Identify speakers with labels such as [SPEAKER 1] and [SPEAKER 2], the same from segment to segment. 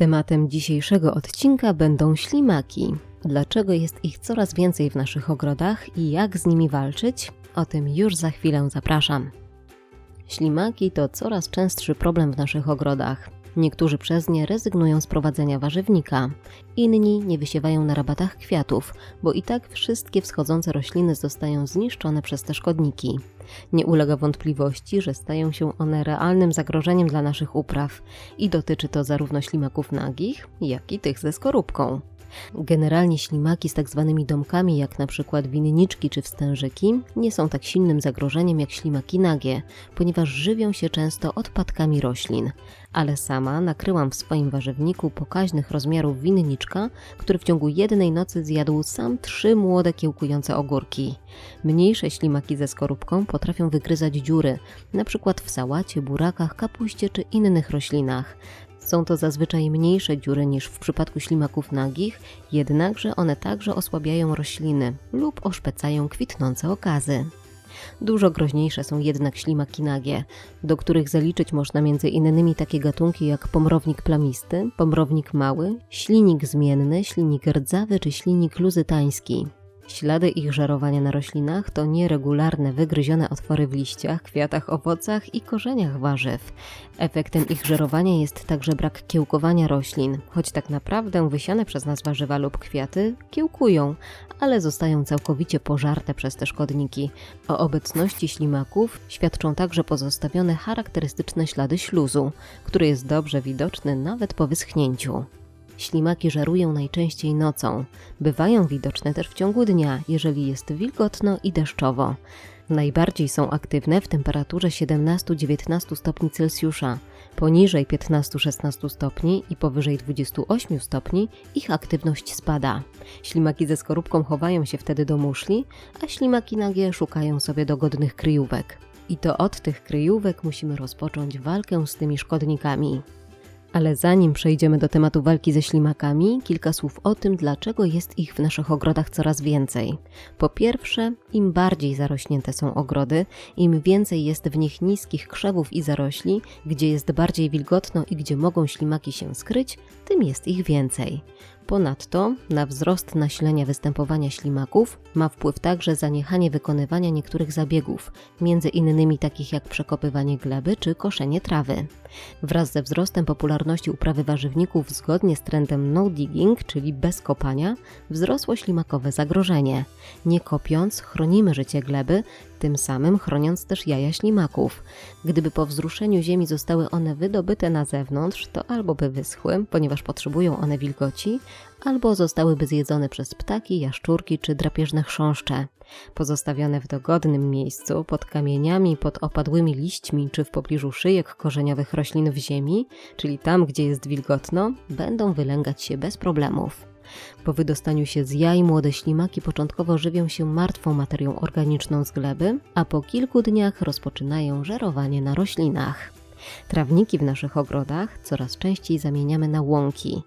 [SPEAKER 1] Tematem dzisiejszego odcinka będą ślimaki. Dlaczego jest ich coraz więcej w naszych ogrodach i jak z nimi walczyć? O tym już za chwilę zapraszam. Ślimaki to coraz częstszy problem w naszych ogrodach. Niektórzy przez nie rezygnują z prowadzenia warzywnika, inni nie wysiewają na rabatach kwiatów, bo i tak wszystkie wschodzące rośliny zostają zniszczone przez te szkodniki. Nie ulega wątpliwości, że stają się one realnym zagrożeniem dla naszych upraw i dotyczy to zarówno ślimaków nagich, jak i tych ze skorupką. Generalnie ślimaki z tak zwanymi domkami, jak na przykład winniczki czy wstężyki, nie są tak silnym zagrożeniem jak ślimaki nagie, ponieważ żywią się często odpadkami roślin. Ale sama nakryłam w swoim warzywniku pokaźnych rozmiarów winniczka, który w ciągu jednej nocy zjadł sam trzy młode kiełkujące ogórki. Mniejsze ślimaki ze skorupką potrafią wygryzać dziury, na przykład w sałacie, burakach, kapuście czy innych roślinach. Są to zazwyczaj mniejsze dziury niż w przypadku ślimaków nagich, jednakże one także osłabiają rośliny lub oszpecają kwitnące okazy. Dużo groźniejsze są jednak ślimaki nagie, do których zaliczyć można między innymi takie gatunki jak pomrownik plamisty, pomrownik mały, ślinik zmienny, ślinik rdzawy czy ślinik luzytański. Ślady ich żerowania na roślinach to nieregularne, wygryzione otwory w liściach, kwiatach, owocach i korzeniach warzyw. Efektem ich żerowania jest także brak kiełkowania roślin, choć tak naprawdę wysiane przez nas warzywa lub kwiaty kiełkują, ale zostają całkowicie pożarte przez te szkodniki. O obecności ślimaków świadczą także pozostawione charakterystyczne ślady śluzu, który jest dobrze widoczny nawet po wyschnięciu. Ślimaki żerują najczęściej nocą. Bywają widoczne też w ciągu dnia, jeżeli jest wilgotno i deszczowo. Najbardziej są aktywne w temperaturze 17-19 stopni Celsjusza. Poniżej 15-16 stopni i powyżej 28 stopni ich aktywność spada. Ślimaki ze skorupką chowają się wtedy do muszli, a ślimaki nagie szukają sobie dogodnych kryjówek. I to od tych kryjówek musimy rozpocząć walkę z tymi szkodnikami. Ale zanim przejdziemy do tematu walki ze ślimakami, kilka słów o tym, dlaczego jest ich w naszych ogrodach coraz więcej. Po pierwsze, im bardziej zarośnięte są ogrody, im więcej jest w nich niskich krzewów i zarośli, gdzie jest bardziej wilgotno i gdzie mogą ślimaki się skryć, tym jest ich więcej. Ponadto na wzrost nasilenia występowania ślimaków ma wpływ także zaniechanie wykonywania niektórych zabiegów, między innymi takich jak przekopywanie gleby czy koszenie trawy. Wraz ze wzrostem popularności uprawy warzywników zgodnie z trendem no digging, czyli bez kopania, wzrosło ślimakowe zagrożenie. Nie kopiąc, chronimy życie gleby, tym samym chroniąc też jaja ślimaków. Gdyby po wzruszeniu ziemi zostały one wydobyte na zewnątrz, to albo by wyschły, ponieważ potrzebują one wilgoci, albo zostałyby zjedzone przez ptaki, jaszczurki czy drapieżne chrząszcze. Pozostawione w dogodnym miejscu, pod kamieniami, pod opadłymi liśćmi czy w pobliżu szyjek korzeniowych roślin w ziemi, czyli tam, gdzie jest wilgotno, będą wylęgać się bez problemów. Po wydostaniu się z jaj młode ślimaki początkowo żywią się martwą materią organiczną z gleby, a po kilku dniach rozpoczynają żerowanie na roślinach. Trawniki w naszych ogrodach coraz częściej zamieniamy na łąki.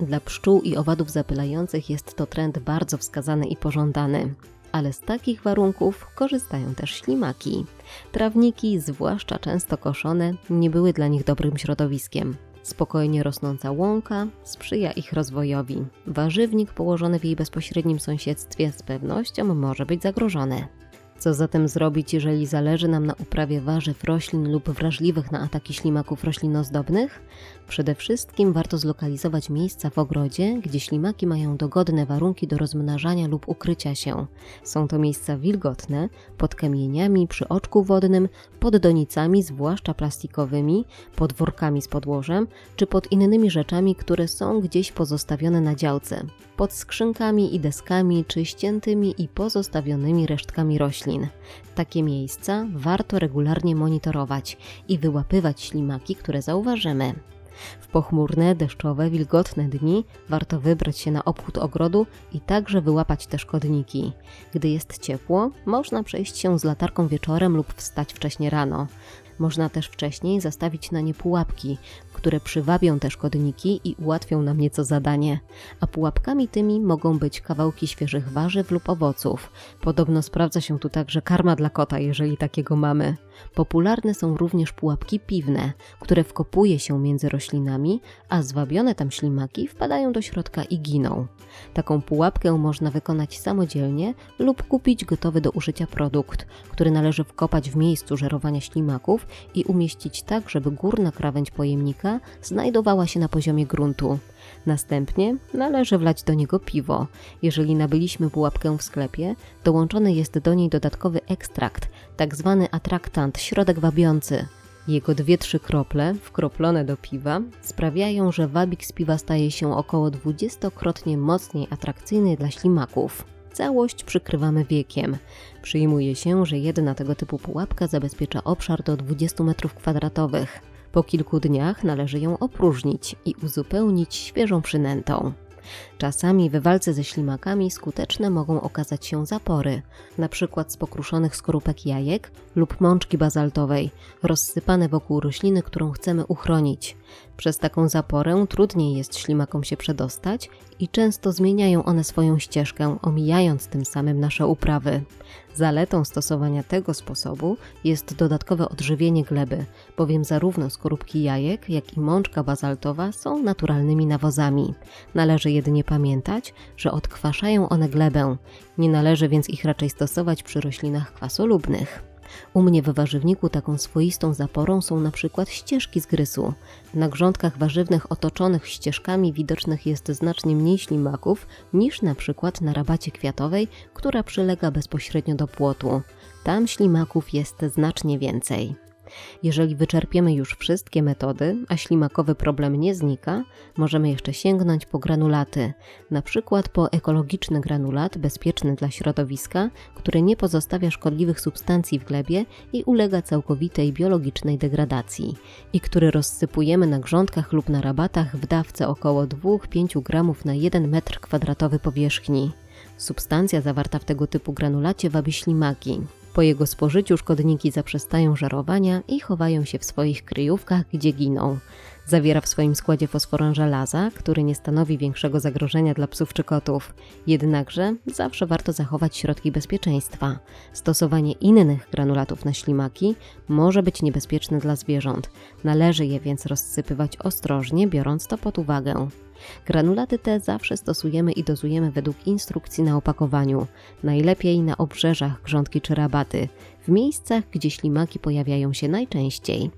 [SPEAKER 1] Dla pszczół i owadów zapylających jest to trend bardzo wskazany i pożądany. Ale z takich warunków korzystają też ślimaki. Trawniki, zwłaszcza często koszone, nie były dla nich dobrym środowiskiem. Spokojnie rosnąca łąka sprzyja ich rozwojowi. Warzywnik położony w jej bezpośrednim sąsiedztwie z pewnością może być zagrożony. Co zatem zrobić, jeżeli zależy nam na uprawie warzyw, roślin lub wrażliwych na ataki ślimaków roślinozdobnych? Przede wszystkim warto zlokalizować miejsca w ogrodzie, gdzie ślimaki mają dogodne warunki do rozmnażania lub ukrycia się. Są to miejsca wilgotne, pod kamieniami, przy oczku wodnym, pod donicami, zwłaszcza plastikowymi, pod workami z podłożem, czy pod innymi rzeczami, które są gdzieś pozostawione na działce, pod skrzynkami i deskami, czy ściętymi i pozostawionymi resztkami roślin. Takie miejsca warto regularnie monitorować i wyłapywać ślimaki, które zauważymy. W pochmurne, deszczowe, wilgotne dni warto wybrać się na obchód ogrodu i także wyłapać te szkodniki. Gdy jest ciepło, można przejść się z latarką wieczorem lub wstać wcześnie rano. Można też wcześniej zastawić na nie pułapki, które przywabią te szkodniki i ułatwią nam nieco zadanie. A pułapkami tymi mogą być kawałki świeżych warzyw lub owoców. Podobno sprawdza się tu także karma dla kota, jeżeli takiego mamy. Popularne są również pułapki piwne, które wkopuje się między roślinami, a zwabione tam ślimaki wpadają do środka i giną. Taką pułapkę można wykonać samodzielnie lub kupić gotowy do użycia produkt, który należy wkopać w miejscu żerowania ślimaków i umieścić tak, żeby górna krawędź pojemnika znajdowała się na poziomie gruntu. Następnie należy wlać do niego piwo. Jeżeli nabyliśmy pułapkę w sklepie, dołączony jest do niej dodatkowy ekstrakt, tak zwany atraktant, środek wabiący. Jego dwie-trzy krople, wkroplone do piwa, sprawiają, że wabik z piwa staje się około dwudziestokrotnie mocniej atrakcyjny dla ślimaków. Całość przykrywamy wiekiem. Przyjmuje się, że jedna tego typu pułapka zabezpiecza obszar do 20 m2. Po kilku dniach należy ją opróżnić i uzupełnić świeżą przynętą. Czasami w walce ze ślimakami skuteczne mogą okazać się zapory, np. z pokruszonych skorupek jajek lub mączki bazaltowej, rozsypane wokół rośliny, którą chcemy uchronić. Przez taką zaporę trudniej jest ślimakom się przedostać i często zmieniają one swoją ścieżkę, omijając tym samym nasze uprawy. Zaletą stosowania tego sposobu jest dodatkowe odżywienie gleby, bowiem zarówno skorupki jajek, jak i mączka bazaltowa są naturalnymi nawozami. Należy jedynie pamiętać, że odkwaszają one glebę, nie należy więc ich raczej stosować przy roślinach kwasolubnych. U mnie w warzywniku taką swoistą zaporą są na przykład ścieżki z grysu. Na grządkach warzywnych otoczonych ścieżkami widocznych jest znacznie mniej ślimaków niż na przykład na rabacie kwiatowej, która przylega bezpośrednio do płotu. Tam ślimaków jest znacznie więcej. Jeżeli wyczerpiemy już wszystkie metody, a ślimakowy problem nie znika, możemy jeszcze sięgnąć po granulaty, na przykład po ekologiczny granulat bezpieczny dla środowiska, który nie pozostawia szkodliwych substancji w glebie i ulega całkowitej biologicznej degradacji i który rozsypujemy na grządkach lub na rabatach w dawce około 2-5 gramów na 1 m2 powierzchni. Substancja zawarta w tego typu granulacie wabi ślimaki, po jego spożyciu szkodniki zaprzestają żerowania i chowają się w swoich kryjówkach, gdzie giną. Zawiera w swoim składzie fosforan żelaza, który nie stanowi większego zagrożenia dla psów czy kotów. Jednakże zawsze warto zachować środki bezpieczeństwa. Stosowanie innych granulatów na ślimaki może być niebezpieczne dla zwierząt. Należy je więc rozsypywać ostrożnie, biorąc to pod uwagę. Granulaty te zawsze stosujemy i dozujemy według instrukcji na opakowaniu, najlepiej na obrzeżach grządki czy rabaty, w miejscach, gdzie ślimaki pojawiają się najczęściej.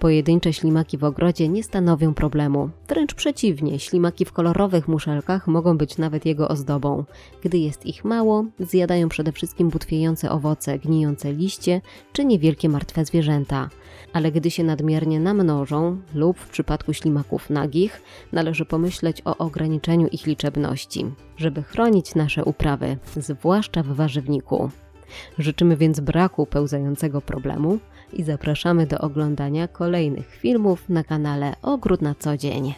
[SPEAKER 1] Pojedyncze ślimaki w ogrodzie nie stanowią problemu. Wręcz przeciwnie, ślimaki w kolorowych muszelkach mogą być nawet jego ozdobą. Gdy jest ich mało, zjadają przede wszystkim butwiejące owoce, gnijące liście czy niewielkie martwe zwierzęta. Ale gdy się nadmiernie namnożą, lub w przypadku ślimaków nagich, należy pomyśleć o ograniczeniu ich liczebności, żeby chronić nasze uprawy, zwłaszcza w warzywniku. Życzymy więc braku pełzającego problemu i zapraszamy do oglądania kolejnych filmów na kanale Ogród na co dzień.